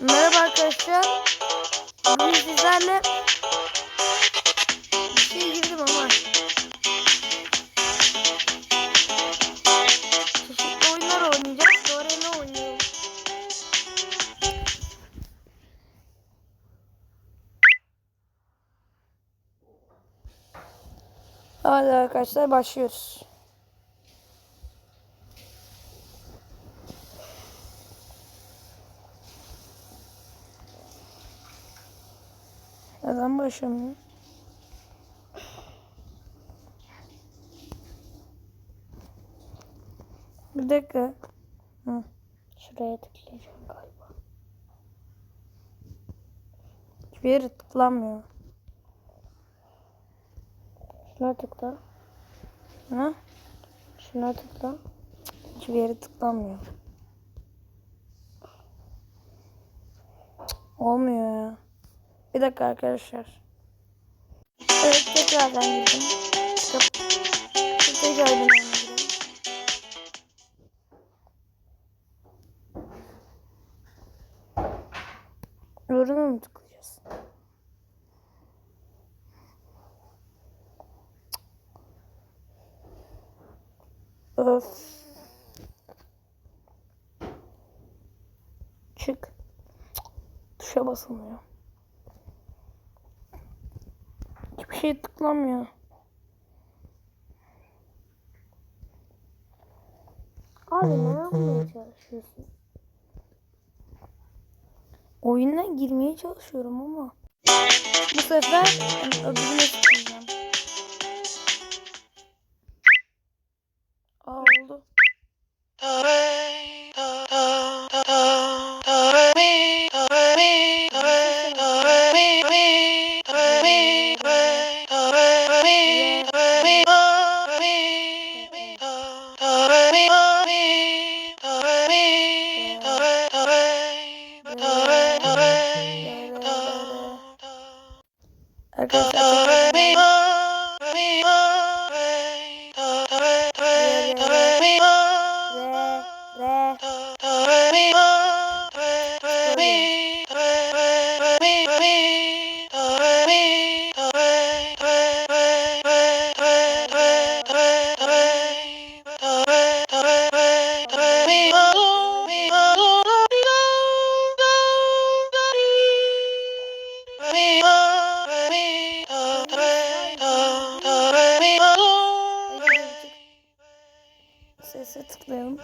Merhaba arkadaşlar. Bugün sizlerle bir şey girdim ama. Çeşitli oyunlar oynayacağız. Sonra ne oynayalım? Hadi arkadaşlar başlıyoruz. Neden başlamıyor? Bir dakika. Hı. Şuraya tıklayacağım galiba. Hiçbir yere tıklanmıyor. Şuna tıkla. Ha? Şuna tıkla. Hiçbir yere tıklanmıyor. Olmuyor ya. Bir dakika arkadaşlar. Evet tekrardan girdim. Çıkıp girelim. Yoruma mı tıklayacağız? Öf. Çık. Tuşa basılmıyor. Hiçbir şey tıklanmıyor. Abi ne yapmaya çalışıyorsun? Oyuna girmeye çalışıyorum ama. Bu sefer yani öbürüne tıklayacağım. Arkadaşlar tıklayalım.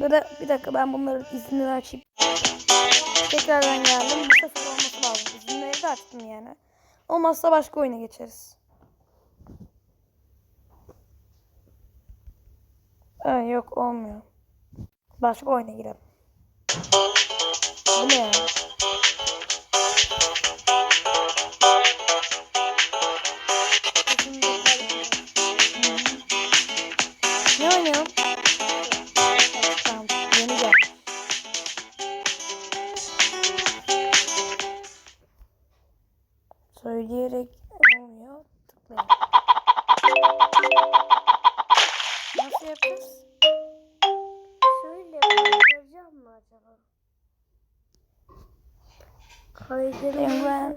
De, bir dakika ben bunların iznini açayım. Tekrardan geldim. Bu sefer olması lazım. İzinleri de açtım yani. Olmazsa başka oyuna geçeriz. Ha, yok olmuyor. Başka oyuna girelim. Bu? Ne Söyleyerek olmuyor. Tıklayalım. Nasıl yapacağız? Şöyle kaydıracağım mı acaba? Kaydırayım Ben...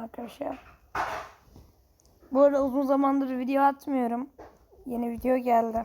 arkadaşlar? Bu arada uzun zamandır video atmıyorum. Yeni video geldi.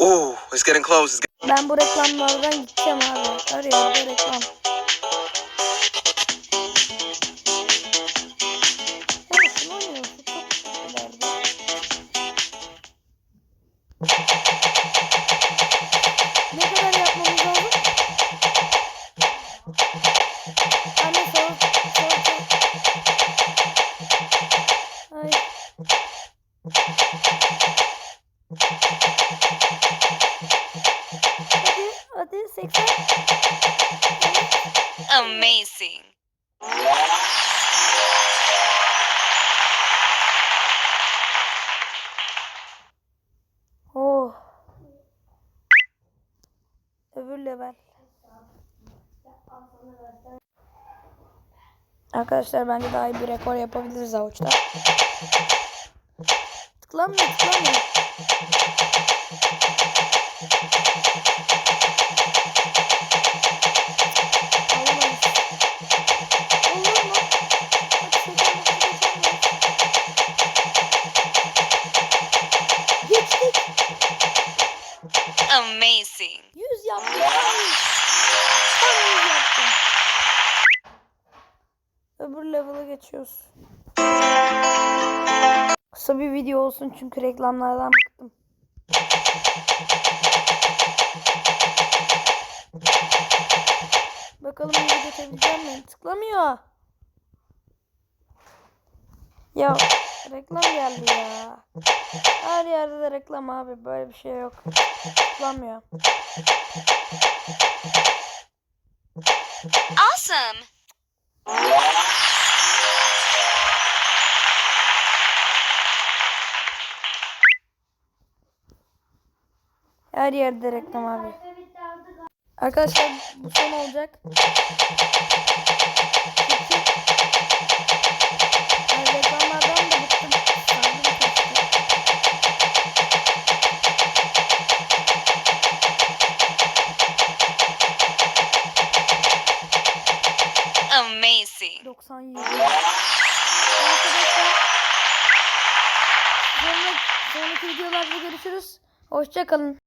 Ooh, it's getting close. It's Ben Ben bu reklamlardan gideceğim abi. Her yerde reklam. Arkadaşlar bence daha iyi bir rekor yapabiliriz avuçta. Tıklanmıyor tıklanmıyor. Öbür level'a geçiyoruz. Kısa bir video olsun çünkü reklamlardan bıktım. Bakalım iyi geçebileceğim mi? Tıklamıyor. Ya reklam geldi ya. Her yerde de reklam abi. Böyle bir şey yok. Tıklamıyor. Awesome. Her yerde reklam abi. Arkadaşlar bu son olacak. Çünkü ben reklamlardan da bıktım. Sardım kaçtı. Amazing. 97. Arkadaşlar sonraki, videolarda görüşürüz. Hoşçakalın.